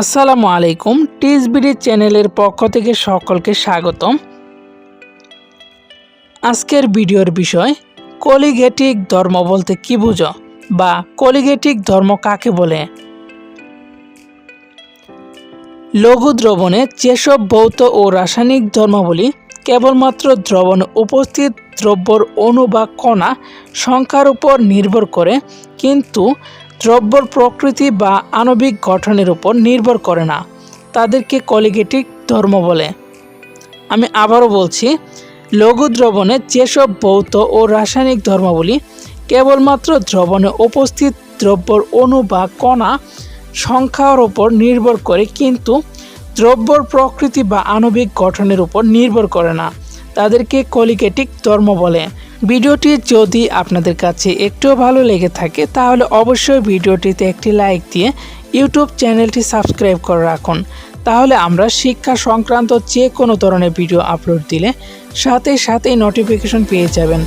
আসসালামু আলাইকুম টিসবিডি চ্যানেলের পক্ষ থেকে সকলকে স্বাগতম। আজকের ভিডিওর বিষয়, কলিগেটিক ধর্ম বলতে কি বুঝো বা কলিগেটিক ধর্ম কাকে বলে? লঘু দ্রবণে যেসব ভৌত ও রাসায়নিক ধর্মাবলী কেবলমাত্র দ্রবণে উপস্থিত দ্রব্যর অণু বা কণা সংখ্যার উপর নির্ভর করে, কিন্তু দ্রব্যর প্রকৃতি বা আণবিক গঠনের উপর নির্ভর করে না। তাদেরকে কলিগেটিক ধর্ম বলে। আমি আবারও বলছি, লঘু দ্রবণে যেসব ভৌত ও রাসায়নিক ধর্মাবলী কেবলমাত্র দ্রবণে উপস্থিত দ্রব্যর অণু বা কণা সংখ্যার উপর নির্ভর করে, কিন্তু দ্রব্যর প্রকৃতি বা আণবিক গঠনের উপর নির্ভর করে না। তাদেরকে কলিগেটিক ধর্ম বলে। ভিডিওটি যদি আপনাদের কাছে একটুও ভালো লেগে থাকে, তাহলে অবশ্যই ভিডিওটিতে একটি লাইক দিয়ে ইউটিউব চ্যানেলটি সাবস্ক্রাইব করে রাখুন। তাহলে আমরা শিক্ষা সংক্রান্ত যে কোনো ধরনের ভিডিও আপলোড দিলে সাথে সাথেই নোটিফিকেশন পেয়ে যাবেন।